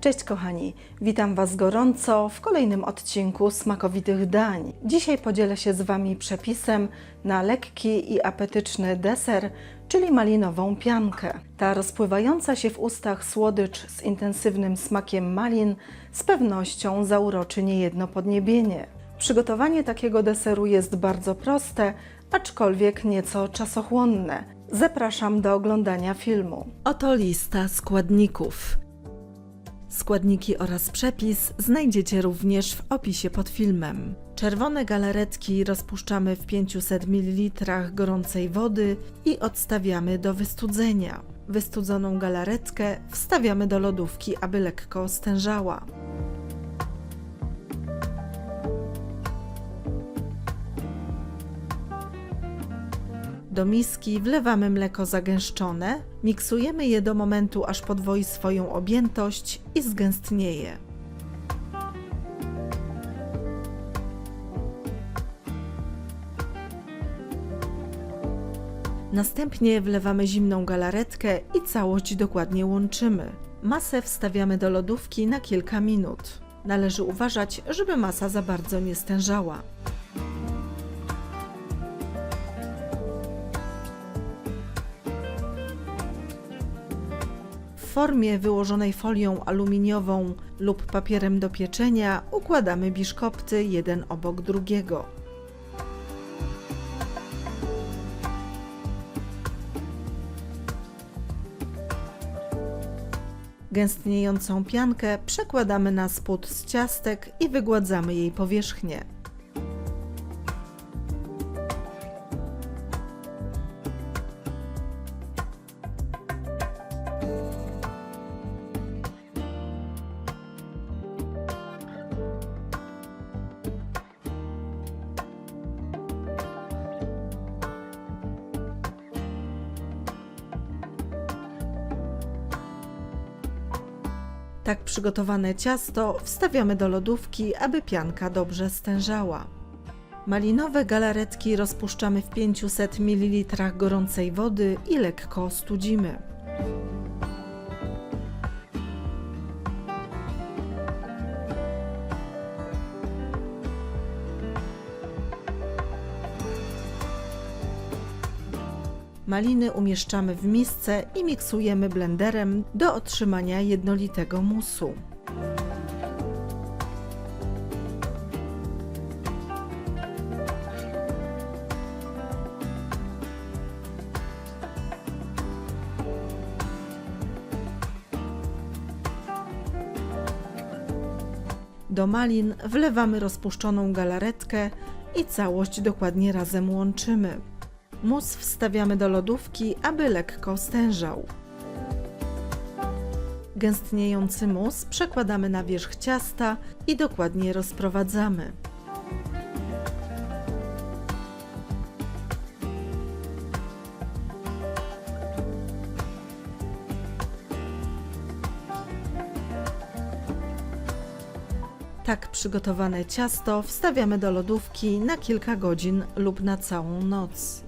Cześć kochani, witam Was gorąco w kolejnym odcinku smakowitych dań. Dzisiaj podzielę się z Wami przepisem na lekki i apetyczny deser, czyli malinową piankę. Ta rozpływająca się w ustach słodycz z intensywnym smakiem malin z pewnością zauroczy niejedno podniebienie. Przygotowanie takiego deseru jest bardzo proste, aczkolwiek nieco czasochłonne. Zapraszam do oglądania filmu. Oto lista składników. Składniki oraz przepis znajdziecie również w opisie pod filmem. Czerwone galaretki rozpuszczamy w 500 ml gorącej wody i odstawiamy do wystudzenia. Wystudzoną galaretkę wstawiamy do lodówki, aby lekko stężała. Do miski wlewamy mleko zagęszczone, miksujemy je do momentu, aż podwoi swoją objętość i zgęstnieje. Następnie wlewamy zimną galaretkę i całość dokładnie łączymy. Masę wstawiamy do lodówki na kilka minut. Należy uważać, żeby masa za bardzo nie stężała. Formie wyłożonej folią aluminiową lub papierem do pieczenia układamy biszkopty jeden obok drugiego. Gęstniejącą piankę przekładamy na spód z ciastek i wygładzamy jej powierzchnię. Tak przygotowane ciasto wstawiamy do lodówki, aby pianka dobrze stężała. Malinowe galaretki rozpuszczamy w 500 ml gorącej wody i lekko studzimy. Maliny umieszczamy w misce i miksujemy blenderem do otrzymania jednolitego musu. Do malin wlewamy rozpuszczoną galaretkę i całość dokładnie razem łączymy. Mus wstawiamy do lodówki, aby lekko stężał. Gęstniejący mus przekładamy na wierzch ciasta i dokładnie rozprowadzamy. Tak przygotowane ciasto wstawiamy do lodówki na kilka godzin lub na całą noc.